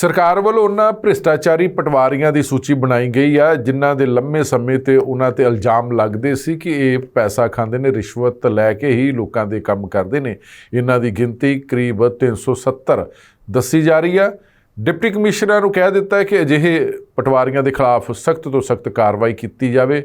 ਸਰਕਾਰ ਵੱਲੋਂ ਉਹਨਾਂ ਭ੍ਰਿਸ਼ਟਾਚਾਰੀ ਪਟਵਾਰੀਆਂ ਦੀ ਸੂਚੀ ਬਣਾਈ ਗਈ ਆ, ਜਿਨ੍ਹਾਂ ਦੇ ਲੰਮੇ ਸਮੇਂ ਤੇ ਉਹਨਾਂ ਤੇ ਇਲਜ਼ਾਮ ਲੱਗਦੇ ਸੀ ਕਿ ਇਹ ਪੈਸਾ ਖਾਂਦੇ ਨੇ, ਰਿਸ਼ਵਤ ਲੈ ਕੇ ਹੀ ਲੋਕਾਂ ਦੇ ਕੰਮ ਕਰਦੇ ਨੇ। ਇਹਨਾਂ ਦੀ ਗਿਣਤੀ ਕਰੀਬ 370 ਦੱਸੀ ਜਾ ਰਹੀ ਆ। ਡਿਪਟੀ ਕਮਿਸ਼ਨਰ ਨੂੰ ਕਹਿ ਦਿੱਤਾ ਹੈ ਕਿ ਅਜਿਹੇ ਪਟਵਾਰੀਆਂ ਦੇ ਖਿਲਾਫ ਸਖਤ ਤੋਂ ਸਖਤ ਕਾਰਵਾਈ ਕੀਤੀ ਜਾਵੇ।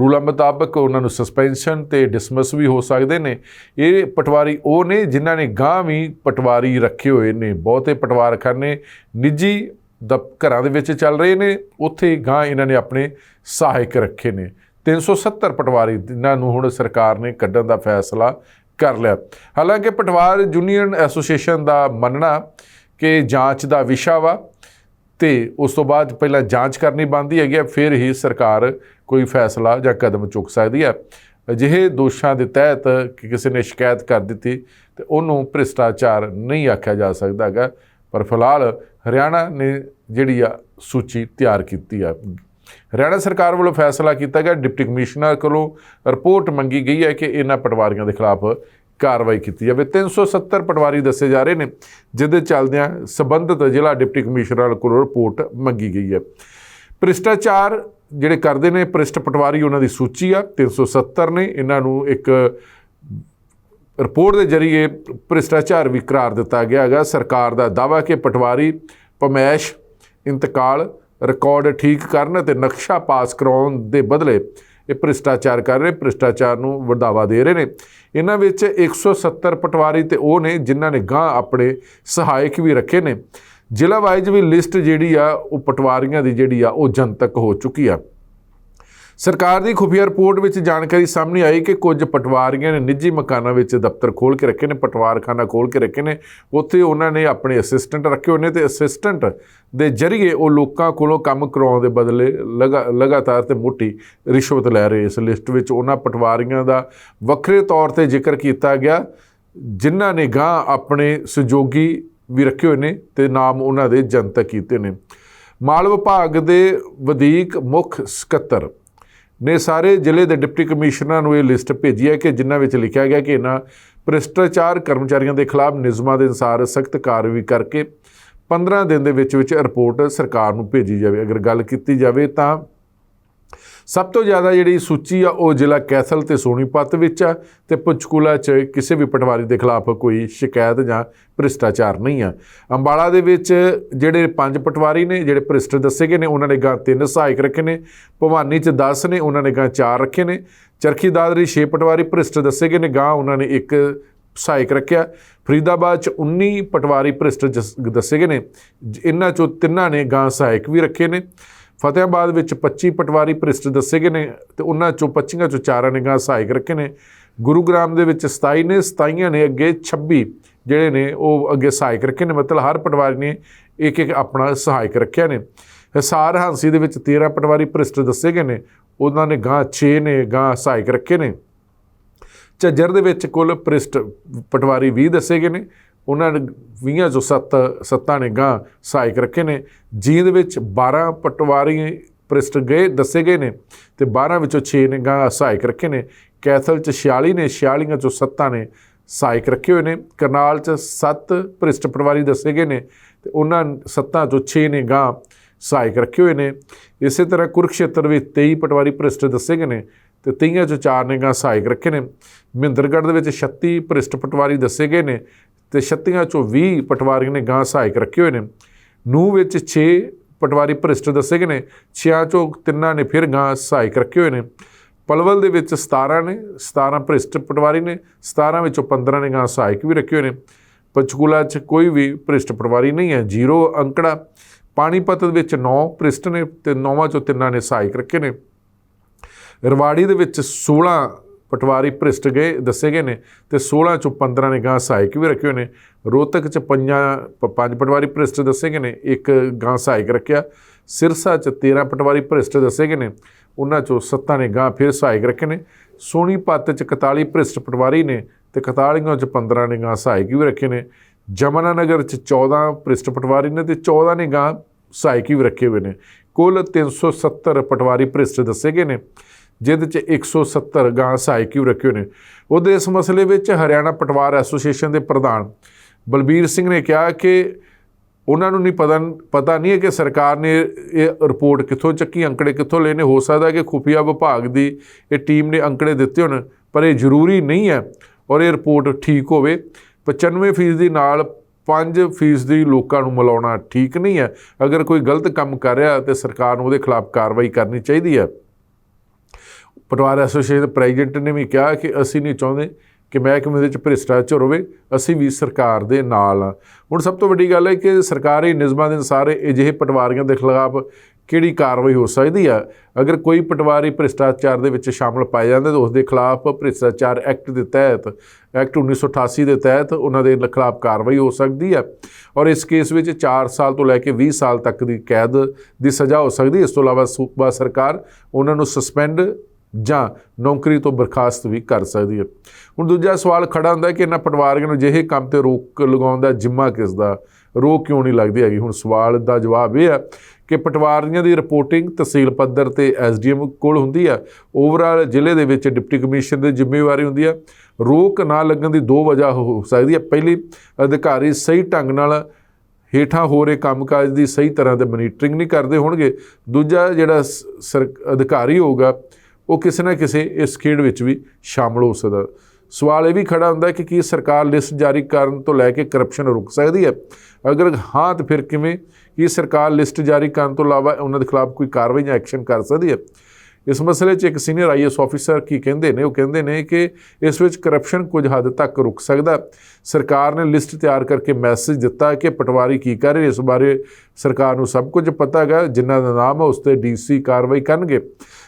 ਰੂਲਾਂ ਮੁਤਾਬਕ ਉਹਨਾਂ ਨੂੰ ਸਸਪੈਂਸ਼ਨ ਤੇ ਡਿਸਮਿਸ ਵੀ ਹੋ ਸਕਦੇ ਨੇ। ਇਹ ਪਟਵਾਰੀ ਉਹ ਨੇ ਜਿਨ੍ਹਾਂ ਨੇ ਗਾਂ ਵੀ ਪਟਵਾਰੀ ਰੱਖੇ ਹੋਏ ਨੇ। ਬਹੁਤੇ ਪਟਵਾਰਖਾਨੇ ਨਿੱਜੀ ਦ ਘਰਾਂ ਦੇ ਵਿੱਚ ਚੱਲ ਰਹੇ ਨੇ। ਉੱਥੇ ਗਾਂ ਇਹਨਾਂ ਨੇ ਆਪਣੇ ਸਹਾਇਕ ਰੱਖੇ ਨੇ। 370 ਪਟਵਾਰੀ ਜਿਨ੍ਹਾਂ ਨੂੰ ਹੁਣ ਸਰਕਾਰ ਨੇ ਕੱਢਣ ਦਾ ਫੈਸਲਾ ਕਰ ਲਿਆ। ਹਾਲਾਂਕਿ ਪਟਵਾਰ ਯੂਨੀਅਨ ਐਸੋਸੀਏਸ਼ਨ ਦਾ ਮੰਨਣਾ ਕਿ ਜਾਂਚ ਦਾ ਵਿਸ਼ਾ ਵਾ ਤੇ ਉਸ ਤੋਂ ਬਾਅਦ ਪਹਿਲਾਂ ਜਾਂਚ ਕਰਨੀ ਬਣਦੀ ਹੈਗੀ ਹੈ ਫਿਰ ਹੀ ਸਰਕਾਰ ਕੋਈ ਫੈਸਲਾ ਜਾਂ ਕਦਮ ਚੁੱਕ ਸਕਦੀ ਹੈ ਅਜਿਹੇ ਦੋਸ਼ਾਂ ਦੇ ਤਹਿਤ ਕਿ ਕਿਸੇ ਨੇ ਸ਼ਿਕਾਇਤ ਕਰ ਦਿੱਤੀ ਤੇ ਉਹਨੂੰ ਭ੍ਰਿਸ਼ਟਾਚਾਰ ਨਹੀਂ ਆਖਿਆ ਜਾ ਸਕਦਾ ਹੈਗਾ, ਪਰ ਫਿਲਹਾਲ ਹਰਿਆਣਾ ਨੇ ਜਿਹੜੀ ਆ ਸੂਚੀ ਤਿਆਰ ਕੀਤੀ ਆ। ਹਰਿਆਣਾ ਸਰਕਾਰ ਵੱਲੋਂ ਫੈਸਲਾ ਕੀਤਾ ਗਿਆ, ਡਿਪਟੀ ਕਮਿਸ਼ਨਰ ਕੋਲੋਂ ਰਿਪੋਰਟ ਮੰਗੀ ਗਈ ਹੈ ਕਿ ਇਹਨਾਂ ਪਟਵਾਰੀਆਂ ਦੇ ਖਿਲਾਫ ਕਾਰਵਾਈ ਕੀਤੀ ਜਾਵੇ। 370 ਪਟਵਾਰੀ ਦੱਸੇ ਜਾ ਰਹੇ ਨੇ, ਜਿਹਦੇ ਚੱਲਦਿਆਂ ਸਬੰਧਤ ਜ਼ਿਲ੍ਹਾ ਡਿਪਟੀ ਕਮਿਸ਼ਨਰ ਕੋਲੋਂ ਰਿਪੋਰਟ ਮੰਗੀ ਗਈ ਹੈ। ਭ੍ਰਿਸ਼ਟਾਚਾਰ ਜਿਹੜੇ ਕਰਦੇ ਨੇ, ਭ੍ਰਿਸ਼ਟ ਪਟਵਾਰੀ, ਉਹਨਾਂ ਦੀ ਸੂਚੀ ਆ 370 ਨੇ। ਇਹਨਾਂ ਨੂੰ ਇੱਕ ਰਿਪੋਰਟ ਦੇ ਜ਼ਰੀਏ ਭ੍ਰਿਸ਼ਟਾਚਾਰ ਵੀ ਕਰਾਰ ਦਿੱਤਾ ਗਿਆ ਹੈਗਾ। ਸਰਕਾਰ ਦਾ ਦਾਅਵਾ ਕਿ ਪਟਵਾਰੀ ਪਮੈਸ਼ ਇੰਤਕਾਲ, ਰਿਕਾਰਡ ਠੀਕ ਕਰਨ ਤੇ ਨਕਸ਼ਾ ਪਾਸ ਕਰਾਉਣ ਦੇ ਬਦਲੇ ਇਹ ਭ੍ਰਿਸ਼ਟਾਚਾਰ ਕਰ ਰਹੇ, ਭ੍ਰਿਸ਼ਟਾਚਾਰ ਨੂੰ ਵਧਾਵਾ ਦੇ ਰਹੇ ਨੇ। ਇਹਨਾਂ ਵਿੱਚ 170 ਪਟਵਾਰੀ ਤੇ ਉਹ ਨੇ, ਜਿਨ੍ਹਾਂ ਨੇ ਗਾਂ ਆਪਣੇ ਸਹਾਇਕ ਵੀ ਰੱਖੇ ਨੇ। ਜ਼ਿਲ੍ਹਾ ਵਾਈਜ਼ ਵੀ ਲਿਸਟ ਜਿਹੜੀ ਆ, ਉਹ ਪਟਵਾਰੀਆਂ ਦੀ ਜਿਹੜੀ ਆ, ਉਹ ਜਨਤਕ ਹੋ ਚੁੱਕੀ ਆ। ਸਰਕਾਰ ਦੀ ਖੁਫੀਆ ਰਿਪੋਰਟ ਵਿੱਚ ਜਾਣਕਾਰੀ ਸਾਹਮਣੇ ਆਈ ਕਿ ਕੁਝ ਪਟਵਾਰੀਆਂ ਨੇ ਨਿੱਜੀ ਮਕਾਨਾਂ ਵਿੱਚ ਦਫ਼ਤਰ ਖੋਲ੍ਹ ਕੇ ਰੱਖੇ ਨੇ, ਪਟਵਾਰਖਾਨਾ ਖੋਲ੍ਹ ਕੇ ਰੱਖੇ ਨੇ। ਉੱਥੇ ਉਹਨਾਂ ਨੇ ਆਪਣੇ ਅਸਿਸਟੈਂਟ ਰੱਖੇ ਹੋਏ ਨੇ ਤੇ ਅਸਿਸਟੈਂਟ ਦੇ ਜ਼ਰੀਏ ਉਹ ਲੋਕਾਂ ਕੋਲੋਂ ਕੰਮ ਕਰਾਉਣ ਦੇ ਬਦਲੇ ਲਗਾ- ਲਗਾਤਾਰ ਤੇ ਮੋਟੀ ਰਿਸ਼ਵਤ ਲੈ ਰਹੇ। ਇਸ ਲਿਸਟ ਵਿੱਚ ਉਹਨਾਂ ਪਟਵਾਰੀਆਂ ਦਾ ਵੱਖਰੇ ਤੌਰ ਤੇ ਜ਼ਿਕਰ ਕੀਤਾ ਗਿਆ, ਜਿਨ੍ਹਾਂ ਨੇ ਗਾਂ ਆਪਣੇ ਸਹਿਯੋਗੀ ਵੀ ਰੱਖੇ ਹੋਏ ਨੇ ਤੇ ਨਾਮ ਉਹਨਾਂ ਦੇ ਜਨਤਕ ਕੀਤੇ ਨੇ। ਮਾਲ ਵਿਭਾਗ ਦੇ ਵਧੀਕ ਮੁੱਖ ਸਕੱਤਰ ਨੇ ਸਾਰੇ ਜ਼ਿਲ੍ਹੇ ਦੇ ਡਿਪਟੀ ਕਮਿਸ਼ਨਰਾਂ ਨੂੰ ਇਹ ਲਿਸਟ ਭੇਜੀ ਹੈ ਕਿ ਜਿਨ੍ਹਾਂ ਵਿੱਚ ਲਿਖਿਆ ਗਿਆ ਕਿ ਇਹਨਾਂ ਭ੍ਰਿਸ਼ਟਾਚਾਰ ਕਰਮਚਾਰੀਆਂ ਦੇ ਖਿਲਾਫ ਨਿਯਮਾਂ ਦੇ ਅਨੁਸਾਰ ਸਖਤ ਕਾਰਵਾਈ ਕਰਕੇ 15 ਦਿਨ ਦੇ ਵਿੱਚ ਵਿੱਚ ਰਿਪੋਰਟ ਸਰਕਾਰ ਨੂੰ ਭੇਜੀ ਜਾਵੇ। ਅਗਰ ਗੱਲ ਕੀਤੀ ਜਾਵੇ ਤਾਂ ਸਭ ਤੋਂ ਜ਼ਿਆਦਾ ਜਿਹੜੀ ਸੂਚੀ ਆ, ਉਹ ਜ਼ਿਲ੍ਹਾ ਕੈਥਲ ਤੇ ਸੋਨੀਪਤ ਵਿੱਚ ਆ ਤੇ ਪੰਚਕੂਲਾ 'ਚ ਕਿਸੇ ਵੀ ਪਟਵਾਰੀ ਦੇ ਖਿਲਾਫ ਕੋਈ ਸ਼ਿਕਾਇਤ ਜਾਂ ਭ੍ਰਿਸ਼ਟਾਚਾਰ ਨਹੀਂ ਆ। ਅੰਬਾਲਾ ਦੇ ਵਿੱਚ ਜਿਹੜੇ ਪੰਜ ਪਟਵਾਰੀ ਨੇ, ਜਿਹੜੇ ਭ੍ਰਿਸ਼ਟ ਦੱਸੇ ਗਏ ਨੇ, ਉਹਨਾਂ ਨੇ ਗਾਂ ਤਿੰਨ ਸਹਾਇਕ ਰੱਖੇ ਨੇ, ਭਵਾਨੀ 'ਚ 10 ਨੇ, ਉਹਨਾਂ ਨੇ ਗਾਂ ਚਾਰ ਰੱਖੇ ਨੇ। ਚਰਖੀ ਦਾਦਰੀ 6 ਪਟਵਾਰੀ ਭ੍ਰਿਸ਼ਟ ਦੱਸੇ ਗਏ ਨੇ ਗਾਂ ਉਹਨਾਂ ਨੇ ਇੱਕ ਸਹਾਇਕ ਰੱਖਿਆ। ਫਰੀਦਾਬਾਦ 'ਚ 19 ਪਟਵਾਰੀ ਭ੍ਰਿਸ਼ਟ ਜਸ- ਦੱਸੇ ਗਏ ਨੇ, ਜ- ਇਹਨਾਂ 'ਚੋਂ ਤਿੰਨਾਂ ਨੇ ਗਾਂ ਸਹਾਇਕ ਵੀ ਰੱਖੇ ਨੇ। ਫਤਿਆਬਾਦ ਵਿੱਚ 25 ਪਟਵਾਰੀ ਭ੍ਰਿਸ਼ਟ ਦੱਸੇ ਗਏ ਨੇ ਤੇ ਉਹਨਾਂ ਚੋਂ 25 ਚੋਂ ਚਾਰਾਂ ਨੇ ਗਾਂ ਸਹਾਇਕ ਰੱਖੇ ਨੇ। ਗੁਰੂਗ੍ਰਾਮ ਦੇ ਵਿੱਚ 27 ਨੇ 27 ਨੇ ਅੱਗੇ 26 ਜਿਹੜੇ ਨੇ ਉਹ ਅੱਗੇ ਸਹਾਇਕ ਰੱਖੇ ਨੇ। ਮਤਲਬ ਹਰ ਪਟਵਾਰੀ ਨੇ ਇੱਕ ਇੱਕ ਆਪਣਾ ਸਹਾਇਕ ਰੱਖਿਆ ਨੇ। ਹਿਸਾਰ ਹਾਂਸੀ ਦੇ ਵਿੱਚ 13 ਪਟਵਾਰੀ ਭ੍ਰਿਸ਼ਟ ਦੱਸੇ ਗਏ ਨੇ। ਉਹਨਾਂ ਨੇ ਗਾਂ 6 ਨੇ ਗਾਂ ਸਹਾਇਕ ਰੱਖੇ ਨੇ। ਝੱਜਰ ਦੇ ਵਿੱਚ ਕੁੱਲ ਭ੍ਰਿਸ਼ਟ ਪਟਵਾਰੀ 20 ਦੱਸੇ ਗਏ ਨੇ। ਉਹਨਾਂ ਨੇ 20 ਚੋਂ ਸੱਤ, ਸੱਤਾਂ ਨੇ ਗਾਂ ਸਹਾਇਕ ਰੱਖੇ ਨੇ। ਜੀਂਦ ਵਿੱਚ 12 ਪਟਵਾਰੀ ਭ੍ਰਿਸ਼ਟ ਗਏ, ਦੱਸੇ ਗਏ ਨੇ ਤੇ 12 ਵਿੱਚੋਂ 6 ਨੇ ਗਾਂ ਸਹਾਇਕ ਰੱਖੇ ਨੇ। ਕੈਥਲ ਚ 46 ਨੇ 46 ਚੋਂ ਸੱਤਾਂ ਨੇ ਸਹਾਇਕ ਰੱਖੇ ਹੋਏ ਨੇ। ਕਰਨਾਲ ਚ 7 ਭ੍ਰਿਸ਼ਟ ਪਟਵਾਰੀ ਦੱਸੇ ਗਏ ਨੇ ਤੇ ਉਹਨਾਂ ਸੱਤਾਂ ਚੋਂ 6 ਨੇ ਗਾਂ ਸਹਾਇਕ ਰੱਖੇ ਹੋਏ ਨੇ। ਇਸੇ ਤਰ੍ਹਾਂ ਕੁਰਕਸ਼ੇਤਰ ਵਿੱਚ 23 ਪਟਵਾਰੀ ਭ੍ਰਿਸ਼ਟ ਦੱਸੇ ਗਏ ਨੇ ਤੇ 23 ਚੋਂ ਚਾਰ ਨੇ ਗਾਂ ਸਹਾਇਕ ਰੱਖੇ ਨੇ। ਮਹਿੰਦਰਗੜ੍ਹ ਦੇ ਵਿੱਚ 36 ਭ੍ਰਿਸ਼ਟ ਪਟਵਾਰੀ ਦੱਸੇ ਗਏ ਨੇ ਤੇ 36 ਚੋਂ 20 ਪਟਵਾਰੀ ਨੇ ਗਾਂ ਸਹਾਇਕ ਰੱਖੇ ਹੋਏ ਨੇ। ਨੂੰ ਵਿੱਚ 6 ਪਟਵਾਰੀ ਭ੍ਰਿਸ਼ਟ ਦੱਸੇ ਗਏ ਨੇ 6 ਚੋਂ ਤਿੰਨਾਂ ਨੇ ਫਿਰ ਗਾਂ ਸਹਾਇਕ ਰੱਖੇ ਹੋਏ ਨੇ। ਪਲਵਲ ਦੇ ਵਿੱਚ 17 ਨੇ 17 ਭ੍ਰਿਸ਼ਟ ਪਟਵਾਰੀ ਨੇ 17 ਵਿੱਚੋਂ 15 ਨੇ ਗਾਂ ਸਹਾਇਕ ਵੀ ਰੱਖੇ ਹੋਏ ਨੇ। ਪੰਚਕੂਲਾ 'ਚ ਕੋਈ ਵੀ ਭ੍ਰਿਸ਼ਟ ਪਟਵਾਰੀ ਨਹੀਂ ਹੈ, ਜ਼ੀਰੋ ਅੰਕੜਾ। ਪਾਣੀਪਤ ਦੇ ਵਿੱਚ 9 ਭ੍ਰਿਸ਼ਟ ਨੇ ਤੇ 9ਵਾਂ ਚੋਂ ਤਿੰਨਾਂ ਨੇ ਸਹਾਇਕ ਰੱਖੇ ਨੇ। ਰਵਾੜੀ ਦੇ ਵਿੱਚ 16 ਪਟਵਾਰੀ ਭ੍ਰਿਸ਼ਟ ਗਏ, ਦੱਸੇ ਗਏ ਨੇ ਤੇ 16 ਚੋਂ 15 ਨੇ ਗਾਂ ਸਹਾਇਕ ਵੀ ਰੱਖੇ ਹੋਏ ਨੇ। ਰੋਹਤਕ ਚ ਪੰਜਾਂ, ਪ- ਪੰਜ ਪਟਵਾਰੀ ਭ੍ਰਿਸ਼ਟ ਦੱਸੇ ਗਏ ਨੇ, ਇੱਕ ਗਾਂ ਸਹਾਇਕ ਰੱਖਿਆ। ਸਿਰਸਾ ਚ 13 ਪਟਵਾਰੀ ਭ੍ਰਿਸ਼ਟ ਦੱਸੇ ਗਏ ਨੇ, ਉਹਨਾਂ ਚੋਂ 7 ਨੇ ਗਾਂ ਫਿਰ ਸਹਾਇਕ ਰੱਖੇ ਨੇ। ਸੋਨੀਪਤ ਚ 41 ਭ੍ਰਿਸ਼ਟ ਪਟਵਾਰੀ ਨੇ ਤੇ 41 ਚ 15 ਨੇ ਗਾਂ ਸਹਾਇਕ ਵੀ ਰੱਖੇ ਨੇ। ਜਮਨਾ ਨਗਰ ਚ 14 ਭ੍ਰਿਸ਼ਟ ਪਟਵਾਰੀ ਨੇ ਤੇ 14 ਨੇ ਗਾਂ ਸਹਾਇਕ ਵੀ ਰੱਖੇ ਹੋਏ ਨੇ। ਕੁੱਲ 370 ਪਟਵਾਰੀ ਭ੍ਰਿਸ਼ਟ ਦੱਸੇ ਗਏ ਨੇ। ਜਿਹਦੇ ਚ 170 ਗਾਂ ਸਹਾਇਕ ਰੱਖੇ ਹੋਏ ਨੇ। ਉਹਦੇ ਇਸ ਮਸਲੇ ਵਿੱਚ ਹਰਿਆਣਾ ਪਟਵਾਰ ਐਸੋਸੀਏਸ਼ਨ ਦੇ ਪ੍ਰਧਾਨ ਬਲਬੀਰ ਸਿੰਘ ਨੇ ਕਿਹਾ ਕਿ ਉਹਨਾਂ ਨੂੰ ਨਹੀਂ ਪਤਾ ਪਤਾ ਨਹੀਂ ਹੈ ਕਿ ਸਰਕਾਰ ਨੇ ਇਹ ਰਿਪੋਰਟ ਕਿੱਥੋਂ ਚੱਕੀ, ਅੰਕੜੇ ਕਿੱਥੋਂ ਲੈਣੇ ਹੋ ਸਕਦਾ ਕਿ ਖੁਫੀਆ ਵਿਭਾਗ ਦੀ ਇਹ ਟੀਮ ਨੇ ਅੰਕੜੇ ਦਿੱਤੇ ਹੋਣ, ਪਰ ਇਹ ਜ਼ਰੂਰੀ ਨਹੀਂ ਹੈ ਔਰ ਇਹ ਰਿਪੋਰਟ ਠੀਕ ਹੋਵੇ। 95% ਦੀ ਨਾਲ 5% ਦੀ ਲੋਕਾਂ ਨੂੰ ਮਿਲਾਉਣਾ ਠੀਕ ਨਹੀਂ ਹੈ। ਅਗਰ ਕੋਈ ਗਲਤ ਕੰਮ ਕਰ ਰਿਹਾ ਤੇ ਸਰਕਾਰ ਨੂੰ ਉਹਦੇ ਖਿਲਾਫ ਕਾਰਵਾਈ ਕਰਨੀ ਚਾਹੀਦੀ ਹੈ। ਪਟਵਾਰ ਐਸੋਸੀਏਸ਼ਨ ਪ੍ਰੈਜ਼ੀਡੈਂਟ ਨੇ ਵੀ ਕਿਹਾ ਕਿ ਅਸੀਂ ਨਹੀਂ ਚਾਹੁੰਦੇ ਕਿ ਮਹਿਕਮੇ ਦੇ ਵਿੱਚ ਭ੍ਰਿਸ਼ਟਾਚਾਰ ਹੋਵੇ ਅਸੀਂ ਵੀ ਸਰਕਾਰ ਦੇ ਨਾਲ ਹਾਂ। ਹੁਣ ਸਭ ਤੋਂ ਵੱਡੀ ਗੱਲ ਹੈ ਕਿ ਸਰਕਾਰੀ ਨਿਯਮਾਂ ਦੇ ਅਨੁਸਾਰ ਅਜਿਹੇ ਪਟਵਾਰੀਆਂ ਦੇ ਖਿਲਾਫ ਕਿਹੜੀ ਕਾਰਵਾਈ ਹੋ ਸਕਦੀ ਆ ਅਗਰ ਕੋਈ ਪਟਵਾਰੀ ਭ੍ਰਿਸ਼ਟਾਚਾਰ ਦੇ ਵਿੱਚ ਸ਼ਾਮਲ ਪਾਏ ਜਾਂਦਾ ਤਾਂ ਉਸ ਦੇ ਖਿਲਾਫ ਭ੍ਰਿਸ਼ਟਾਚਾਰ ਐਕਟ ਦੇ ਤਹਿਤ, ਐਕਟ 1988 ਦੇ ਤਹਿਤ ਉਹਨਾਂ ਦੇ ਖਿਲਾਫ ਕਾਰਵਾਈ ਹੋ ਸਕਦੀ ਹੈ। ਔਰ ਇਸ ਕੇਸ ਵਿੱਚ 4 ਸਾਲ ਤੋਂ ਲੈ ਕੇ 20 ਸਾਲ ਤੱਕ ਦੀ ਕੈਦ ਦੀ ਸਜ਼ਾ ਹੋ ਸਕਦੀ ਹੈ। ਇਸ ਤੋਂ ਇਲਾਵਾ ਸੂਬਾ ਸਰਕਾਰ ਉਹਨਾਂ ਨੂੰ ਸਸਪੈਂਡ ਜਾਂ ਨੌਕਰੀ ਤੋਂ ਬਰਖਾਸਤ ਵੀ ਕਰ ਸਕਦੀ ਹੈ। ਹੁਣ ਦੂਜਾ ਸਵਾਲ ਖੜਾ ਹੁੰਦਾ ਕਿ ਇਹਨਾਂ ਪਟਵਾਰੀਆਂ ਨੂੰ ਜਿਹੇ ਕੰਮ ਤੇ ਰੋਕ ਲਗਾਉਣ ਦਾ ਜ਼ਿੰਮਾ ਕਿਸ ਦਾ? ਰੋਕ ਕਿਉਂ ਨਹੀਂ ਲੱਗਦੀ ਹੈਗੀ? ਹੁਣ ਸਵਾਲ ਦਾ ਜਵਾਬ ਇਹ ਹੈ ਕਿ ਪਟਵਾਰੀਆਂ ਦੀ ਰਿਪੋਰਟਿੰਗ ਤਹਿਸੀਲ ਪੱਧਰ ਤੇ ਐਸਡੀਐਮ ਕੋਲ ਹੁੰਦੀ ਹੈ। ਓਵਰਆਲ ਜ਼ਿਲ੍ਹੇ ਦੇ ਵਿੱਚ ਡਿਪਟੀ ਕਮਿਸ਼ਨਰ ਦੀ ਜ਼ਿੰਮੇਵਾਰੀ ਹੁੰਦੀ ਹੈ। ਰੋਕ ਨਾ ਲੱਗਣ ਦੀ ਦੋ ਵਜ੍ਹਾ ਹੋ ਸਕਦੀ ਹੈ। ਪਹਿਲੀ, ਅਧਿਕਾਰੀ ਸਹੀ ਢੰਗ ਨਾਲ ਹੇਠਾਂ ਹੋ ਰਹੇ ਕੰਮਕਾਜ ਦੀ ਸਹੀ ਤਰ੍ਹਾਂ ਤੇ ਮੋਨੀਟਰਿੰਗ ਨਹੀਂ ਕਰਦੇ ਹੋਣਗੇ। ਦੂਜਾ ਜਿਹੜਾ ਸ- ਸਰ, ਅਧਿਕਾਰੀ ਹੋਊਗਾ ਉਹ ਕਿਸੇ ਨਾ ਕਿਸੇ ਇਸ ਖੇਡ ਵਿੱਚ ਵੀ ਸ਼ਾਮਲ ਹੋ ਸਕਦਾ। ਸਵਾਲ ਇਹ ਵੀ ਖੜਾ ਹੁੰਦਾ ਕਿ ਕੀ ਸਰਕਾਰ ਲਿਸਟ ਜਾਰੀ ਕਰਨ ਤੋਂ ਲੈ ਕੇ ਕਰਪਸ਼ਨ ਰੁਕ ਸਕਦੀ ਹੈ? ਅਗਰ ਹਾਂ, ਤਾਂ ਫਿਰ ਕਿਵੇਂ? ਕੀ ਸਰਕਾਰ ਲਿਸਟ ਜਾਰੀ ਕਰਨ ਤੋਂ ਇਲਾਵਾ ਉਹਨਾਂ ਦੇ ਖਿਲਾਫ ਕੋਈ ਕਾਰਵਾਈ ਜਾਂ ਐਕਸ਼ਨ ਕਰ ਸਕਦੀ ਹੈ? ਇਸ ਮਸਲੇ 'ਚ ਇੱਕ ਸੀਨੀਅਰ ਆਈਐਸ ਆਫੀਸਰ ਕੀ ਕਹਿੰਦੇ ਨੇ, ਉਹ ਕਹਿੰਦੇ ਨੇ ਕਿ ਇਸ ਵਿੱਚ ਕਰਪਸ਼ਨ ਕੁਝ ਹੱਦ ਤੱਕ ਰੁਕ ਸਕਦਾ। ਸਰਕਾਰ ਨੇ ਲਿਸਟ ਤਿਆਰ ਕਰਕੇ ਮੈਸੇਜ ਦਿੱਤਾ ਕਿ ਪਟਵਾਰੀ ਕੀ ਕਰ ਰਹੇ, ਇਸ ਬਾਰੇ ਸਰਕਾਰ ਨੂੰ ਸਭ ਕੁਝ ਪਤਾ ਹੈਗਾ, ਜਿਨ੍ਹਾਂ ਦਾ ਨਾਮ ਹੈ ਉਸ ਤੇ ਡੀਸੀ ਕਾਰਵਾਈ ਕਰਨਗੇ।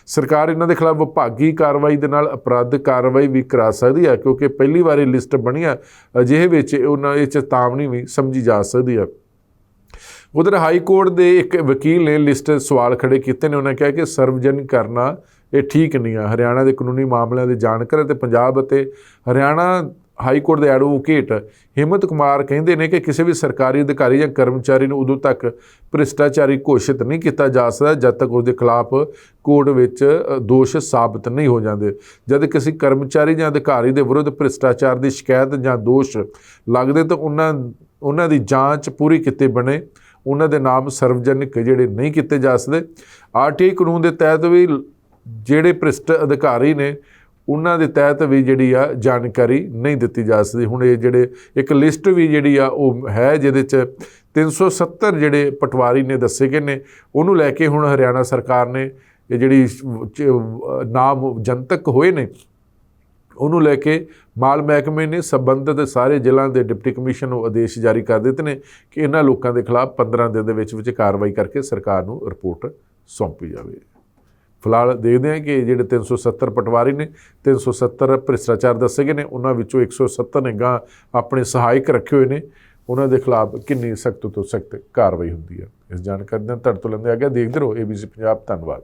ਸਰਕਾਰ ਇਹਨਾਂ ਦੇ ਖਿਲਾਫ ਵਿਭਾਗੀ ਕਾਰਵਾਈ ਦੇ ਨਾਲ ਅਪਰਾਧਿਕ ਕਾਰਵਾਈ ਵੀ ਕਰਾ ਸਕਦੀ ਹੈ, ਕਿਉਂਕਿ ਪਹਿਲੀ ਵਾਰੀ ਲਿਸਟ ਬਣੀ ਹੈ ਅਜਿਹੇ ਵਿੱਚ ਉਹਨਾਂ ਇਹ ਚੇਤਾਵਨੀ ਵੀ ਸਮਝੀ ਜਾ ਸਕਦੀ ਹੈ। ਉਧਰ ਹਾਈ ਕੋਰਟ ਦੇ ਇੱਕ ਵਕੀਲ ਨੇ ਲਿਸਟ ਸਵਾਲ ਖੜੇ ਕੀਤੇ ਨੇ। ਉਹਨਾਂ ਕਿਹਾ ਕਿ ਸਰਵਜਨ ਕਰਨਾ ਇਹ ਠੀਕ ਨਹੀਂ ਆ। ਹਰਿਆਣਾ ਦੇ ਕਾਨੂੰਨੀ ਮਾਮਲਿਆਂ ਦੇ ਜਾਣਕਾਰ ਅਤੇ ਪੰਜਾਬ ਅਤੇ ਹਰਿਆਣਾ ਹਾਈ ਕੋਰਟ ਦੇ ਐਡਵੋਕੇਟ ਹਿੰਮਤ ਕੁਮਾਰ ਕਹਿੰਦੇ ਨੇ ਕਿ ਕਿਸੇ ਵੀ ਸਰਕਾਰੀ ਅਧਿਕਾਰੀ ਜਾਂ ਕਰਮਚਾਰੀ ਨੂੰ ਉਦੋਂ ਤੱਕ ਭ੍ਰਿਸ਼ਟਾਚਾਰੀ ਘੋਸ਼ਿਤ ਨਹੀਂ ਕੀਤਾ ਜਾ ਸਕਦਾ ਜਦ ਤੱਕ ਉਸ ਦੇ ਖਿਲਾਫ ਕੋਰਟ ਵਿੱਚ ਦੋਸ਼ ਸਾਬਤ ਨਹੀਂ ਹੋ ਜਾਂਦੇ। ਜਦ ਕਿਸੇ ਕਰਮਚਾਰੀ ਜਾਂ ਅਧਿਕਾਰੀ ਦੇ ਵਿਰੁੱਧ ਭ੍ਰਿਸ਼ਟਾਚਾਰ ਦੀ ਸ਼ਿਕਾਇਤ ਜਾਂ ਦੋਸ਼ ਲੱਗਦੇ ਤਾਂ ਉਹਨਾਂ ਉਹਨਾਂ ਦੀ ਜਾਂਚ ਪੂਰੀ ਕੀਤੀ ਬਣੇ। ਉਹਨਾਂ ਦੇ ਨਾਮ ਸਰਵਜਨਿਕ ਜਿਹੜੇ ਨਹੀਂ ਕੀਤੇ ਜਾ ਸਕਦੇ। ਆਰਟੀਆਈ ਕਾਨੂੰਨ ਦੇ ਤਹਿਤ ਵੀ ਜਿਹੜੇ ਭ੍ਰਿਸ਼ਟ ਅਧਿਕਾਰੀ ਨੇ, ਉਹਨਾਂ ਦੇ ਤਹਿਤ ਵੀ ਜਿਹੜੀ ਆ ਜਾਣਕਾਰੀ ਨਹੀਂ ਦਿੱਤੀ ਜਾ ਸਕਦੀ। ਹੁਣ ਇਹ ਜਿਹੜੇ ਇੱਕ ਲਿਸਟ ਵੀ ਜਿਹੜੀ ਆ ਉਹ ਹੈ ਜਿਹਦੇ ਚ 370 ਜਿਹੜੇ ਪਟਵਾਰੀ ਨੇ ਦੱਸੇ ਗਏ ਨੇ, ਉਹਨੂੰ ਲੈ ਕੇ ਹੁਣ ਹਰਿਆਣਾ ਸਰਕਾਰ ਨੇ ਇਹ ਜਿਹੜੀ ਨਾਮ ਜਨਤਕ ਹੋਏ ਨੇ ਉਹਨੂੰ ਲੈ ਕੇ ਮਾਲ ਮਹਿਕਮੇ ਨੇ ਸੰਬੰਧਿਤ ਸਾਰੇ ਜ਼ਿਲ੍ਹਿਆਂ ਦੇ ਡਿਪਟੀ ਕਮਿਸ਼ਨ ਨੂੰ ਆਦੇਸ਼ ਜਾਰੀ ਕਰ ਦਿੱਤੇ ਨੇ ਕਿ ਇਹਨਾਂ ਲੋਕਾਂ ਦੇ ਖਿਲਾਫ 15 ਦਿਨ ਦੇ ਵਿੱਚ ਵਿੱਚ ਕਾਰਵਾਈ ਕਰਕੇ ਸਰਕਾਰ ਨੂੰ ਰਿਪੋਰਟ ਸੌਂਪੀ ਜਾਵੇ। ਫਿਲਹਾਲ ਦੇਖਦੇ ਹਾਂ ਕਿ ਜਿਹੜੇ 370 ਪਟਵਾਰੀ ਨੇ 370 ਭ੍ਰਿਸ਼ਟਾਚਾਰ ਦੱਸੇ ਗਏ ਨੇ, ਉਹਨਾਂ ਵਿੱਚੋਂ 170 ਨੇ ਗਾਂ ਆਪਣੇ ਸਹਾਇਕ ਰੱਖੇ ਹੋਏ ਨੇ। ਉਹਨਾਂ ਦੇ ਖਿਲਾਫ ਕਿੰਨੀ ਸਖਤ ਤੋਂ ਸਖਤ ਕਾਰਵਾਈ ਹੁੰਦੀ ਹੈ, ਇਸ ਜਾਣਕਾਰੀ ਨਾਲ ਧੜ ਤੋਂ ਲੈਂਦੇ ਆ ਗਿਆ। ਦੇਖਦੇ ਰਹੋ ABC ਪੰਜਾਬ ਧੰਨਵਾਦ।